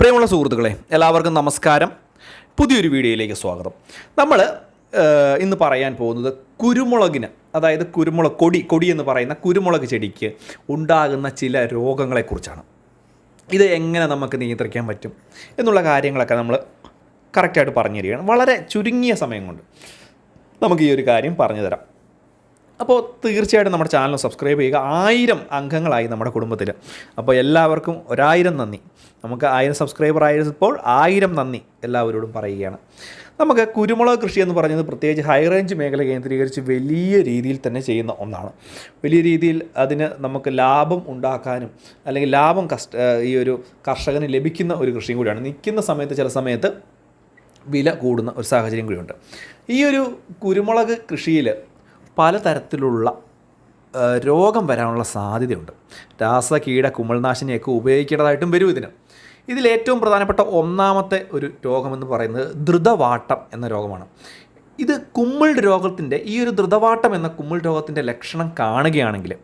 പ്രിയമുള്ള സുഹൃത്തുക്കളെ എല്ലാവർക്കും നമസ്കാരം. പുതിയൊരു വീഡിയോയിലേക്ക് സ്വാഗതം. നമ്മൾ ഇന്ന് പറയാൻ പോകുന്നത് കുരുമുളകിന് അതായത് കുരുമുളക് കൊടി കൊടി എന്ന് പറയുന്ന കുരുമുളക് ചെടിക്ക് ഉണ്ടാകുന്ന ചില രോഗങ്ങളെക്കുറിച്ചാണ്. ഇത് എങ്ങനെ നമുക്ക് നിയന്ത്രിക്കാൻ പറ്റും എന്നുള്ള കാര്യങ്ങളൊക്കെ നമ്മൾ കറക്റ്റായിട്ട് പറഞ്ഞു തരികയാണ് വളരെ ചുരുങ്ങിയ സമയം കൊണ്ട് നമുക്ക് ഈ ഒരു കാര്യം പറഞ്ഞു തരാം അപ്പോൾ തീർച്ചയായിട്ടും നമ്മുടെ ചാനൽ സബ്സ്ക്രൈബ് ചെയ്യുക. ആയിരം അംഗങ്ങളായി നമ്മുടെ കുടുംബത്തിൽ. അപ്പോൾ എല്ലാവർക്കും ഒരായിരം നന്ദി. നമുക്ക് ആയിരം സബ്സ്ക്രൈബർ ആയപ്പോൾ ആയിരം നന്ദി എല്ലാവരോടും പറയുകയാണ്. നമുക്ക് കുരുമുളക് കൃഷി എന്ന് പറയുന്നത് പ്രത്യേകിച്ച് ഹൈ റേഞ്ച് മേഖല കേന്ദ്രീകരിച്ച് വലിയ രീതിയിൽ തന്നെ ചെയ്യുന്ന ഒന്നാണ്. വലിയ രീതിയിൽ അതിന് നമുക്ക് ലാഭം ഉണ്ടാക്കാനും അല്ലെങ്കിൽ ലാഭം കസ്റ്റ ഈ ഒരു കർഷകന് ലഭിക്കുന്ന ഒരു കൃഷിയും കൂടിയാണ്. നിൽക്കുന്ന സമയത്ത് ചില സമയത്ത് വില കൂടുന്ന ഒരു സാഹചര്യം കൂടിയുണ്ട്. ഈ ഒരു കുരുമുളക് കൃഷിയിൽ പലതരത്തിലുള്ള രോഗം വരാനുള്ള സാധ്യതയുണ്ട്. രാസ കീട കുമിൾനാശിനിയൊക്കെ ഉപയോഗിക്കേണ്ടതായിട്ടും വരും ഇതിന്. ഇതിൽ ഏറ്റവും പ്രധാനപ്പെട്ട ഒന്നാമത്തെ ഒരു രോഗമെന്ന് പറയുന്നത് ധൃതവാട്ടം എന്ന രോഗമാണ്. ഇത് കുമ്മിൾ രോഗത്തിന്റെ ഈ ഒരു ധൃതവാട്ടം എന്ന കുമ്മിൾ രോഗത്തിന്റെ ലക്ഷണം കാണുകയാണെങ്കിൽ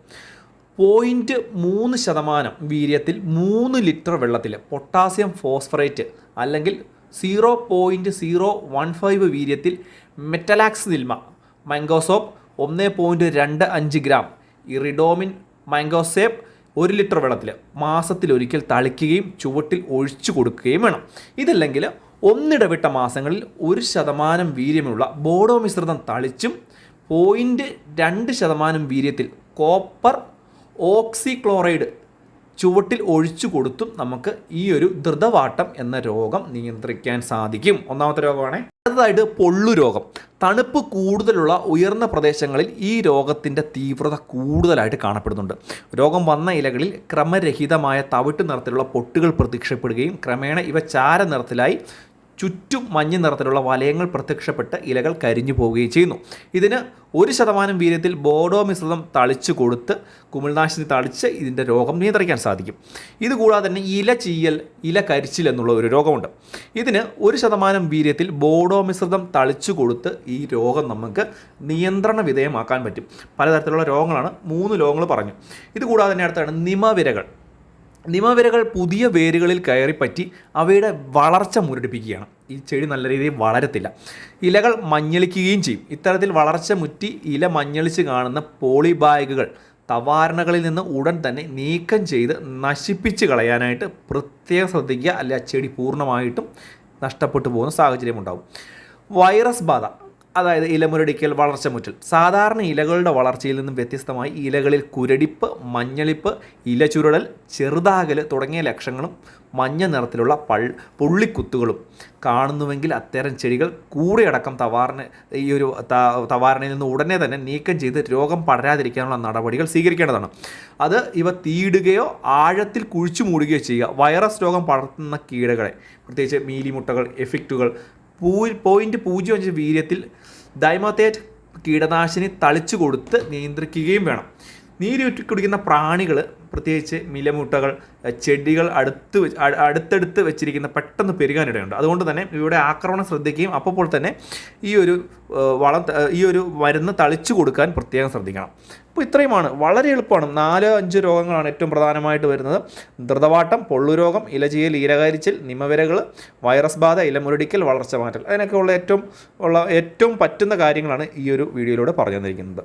പോയിന്റ് മൂന്ന് ശതമാനം വീര്യത്തിൽ മൂന്ന് ലിറ്റർ വെള്ളത്തിൽ പൊട്ടാസ്യം ഫോസ്ഫറേറ്റ് അല്ലെങ്കിൽ zero point zero one five വീര്യത്തിൽ മെറ്റലാക്സ് നിൽമ മംഗോസോപ്പ് ഒന്ന് പോയിന്റ് രണ്ട് അഞ്ച് ഗ്രാം ഇറിഡോമിൻ മാംഗോസേപ്പ് ഒരു ലിറ്റർ വെള്ളത്തിൽ മാസത്തിൽ ഒരിക്കൽ തളിക്കുകയും ചുവട്ടിൽ ഒഴിച്ചു കൊടുക്കുകയും വേണം. ഇതല്ലെങ്കിൽ ഒന്നിടവിട്ട മാസങ്ങളിൽ ഒരു ശതമാനം വീര്യമുള്ള ബോഡോ മിശ്രിതം തളിച്ചും പോയിന്റ് രണ്ട് ശതമാനം വീര്യത്തിൽ കോപ്പർ ഓക്സിക്ലോറൈഡ് ചുവട്ടിൽ ഒഴിച്ചു കൊടുത്തും നമുക്ക് ഈ ഒരു ധൃതവാട്ടം എന്ന രോഗം നിയന്ത്രിക്കാൻ സാധിക്കും. ഒന്നാമത്തെ രോഗമാണ്. അടുത്തതായിട്ട് പൊള്ളു രോഗം. തണുപ്പ് കൂടുതലുള്ള ഉയർന്ന പ്രദേശങ്ങളിൽ ഈ രോഗത്തിന്റെ തീവ്രത കൂടുതലായിട്ട് കാണപ്പെടുന്നുണ്ട്. രോഗം വന്ന ഇലകളിൽ ക്രമരഹിതമായ തവിട്ട് നിറത്തിലുള്ള പൊട്ടുകൾ പ്രത്യക്ഷപ്പെടുകയും ക്രമേണ ഇവ ചാര നിറത്തിലായി ചുറ്റും മഞ്ഞ നിറത്തിലുള്ള വലയങ്ങൾ പ്രത്യക്ഷപ്പെട്ട് ഇലകൾ കരിഞ്ഞു പോവുകയും ചെയ്യുന്നു. ഇതിന് ഒരു ശതമാനം വീര്യത്തിൽ ബോഡോ മിശ്രിതം തളിച്ചു കൊടുത്ത് കുമിൾനാശിനി തളിച്ച് ഇതിന്റെ രോഗം നിയന്ത്രിക്കാൻ സാധിക്കും. ഇതുകൂടാതെ തന്നെ ഇല ചീയൽ ഇല കരിച്ചിൽ എന്നുള്ള ഒരു രോഗമുണ്ട്. ഇതിന് ഒരു ശതമാനം വീര്യത്തിൽ ബോഡോ മിശ്രിതം തളിച്ചു കൊടുത്ത് ഈ രോഗം നമുക്ക് നിയന്ത്രണ വിധേയമാക്കാൻ പറ്റും. പലതരത്തിലുള്ള രോഗങ്ങളാണ് മൂന്ന് രോഗങ്ങൾ പറഞ്ഞു. ഇതുകൂടാതെ തന്നെ അടുത്താണ് നിമവിരകൾ. നിമവിരകൾ പുതിയ വേരുകളിൽ കയറിപ്പറ്റി അവയുടെ വളർച്ച മുരടിപ്പിക്കുകയാണ്. ഈ ചെടി നല്ല രീതിയിൽ വളരത്തില്ല. ഇലകൾ മഞ്ഞളിക്കുകയും ചെയ്യും. ഇത്തരത്തിൽ വളർച്ച മുറ്റി ഇല മഞ്ഞളിച്ച് കാണുന്ന പോളിബാഗുകൾ തവാരണകളിൽ നിന്ന് ഉടൻ തന്നെ നീക്കം ചെയ്ത് നശിപ്പിച്ച് കളയാനായിട്ട് പ്രത്യേകം ശ്രദ്ധിക്കുക. അല്ലെ ചെടി പൂർണമായിട്ടും നഷ്ടപ്പെട്ടു പോകുന്ന സാഹചര്യം ഉണ്ടാകും വൈറസ് ബാധ അതായത് ഇലമുരടിക്കൽ വളർച്ച മുറ്റൽ. സാധാരണ ഇലകളുടെ വളർച്ചയിൽ നിന്നും വ്യത്യസ്തമായി ഇലകളിൽ കുരടിപ്പ് മഞ്ഞളിപ്പ് ഇല ചുരുടൽ ചെറുതാകൽ തുടങ്ങിയ ലക്ഷണങ്ങളും മഞ്ഞ നിറത്തിലുള്ള പൾ പുള്ളിക്കുത്തുകളും കാണുന്നുവെങ്കിൽ അത്തരം ചെടികൾ കൂടെയടക്കം തവാറിന് ഈ ഒരു തവാറിനിൽ നിന്ന് ഉടനെ തന്നെ നീക്കം ചെയ്ത് രോഗം പടരാതിരിക്കാനുള്ള നടപടികൾ സ്വീകരിക്കേണ്ടതാണ്. അത് ഇവ തീടുകയോ ആഴത്തിൽ കുഴിച്ചു മൂടുകയോ ചെയ്യുക. വൈറസ് രോഗം പടർത്തുന്ന കീടകളെ പ്രത്യേകിച്ച് മീലിമുട്ടകൾ എഫിക്റ്റുകൾ പൂ പോയിന്റ് പൂജ്യം അഞ്ച് വീര്യത്തിൽ ഡൈമോത്തേറ്റ് കീടനാശിനി തളിച്ചു കൊടുത്ത് നിയന്ത്രിക്കുകയും വേണം. നീരൂറ്റി കുടിക്കുന്ന പ്രാണികൾ പ്രത്യേകിച്ച് മിലമുട്ടകൾ ചെടികൾ അടുത്ത് അടുത്തടുത്ത് വെച്ചിരിക്കുന്ന പെട്ടെന്ന് പെരുകാനിടയുണ്ട് അതുകൊണ്ട് തന്നെ ഇവിടെ ആക്രമണം ശ്രദ്ധിക്കുകയും അപ്പോൾ തന്നെ ഈ ഒരു വളം ഈ ഒരു മരുന്ന് തളിച്ചു കൊടുക്കാൻ പ്രത്യേകം ശ്രദ്ധിക്കണം. അപ്പോൾ ഇത്രയുമാണ്. വളരെ എളുപ്പമാണ്. നാല് അഞ്ച് രോഗങ്ങളാണ് ഏറ്റവും പ്രധാനമായിട്ട് വരുന്നത്. ധൃതവാട്ടം പൊള്ളുരോഗം ഇലചീയൽ ഈരകരിച്ചിൽ നിമവിരകൾ വൈറസ് ബാധ ഇലമുരടിക്കൽ വളർച്ച മാറ്റൽ. അതിനൊക്കെ ഉള്ള ഏറ്റവും ഉള്ള ഏറ്റവും പറ്റുന്ന കാര്യങ്ങളാണ് ഈ ഒരു വീഡിയോയിലൂടെ പറഞ്ഞു തന്നിരിക്കുന്നത്.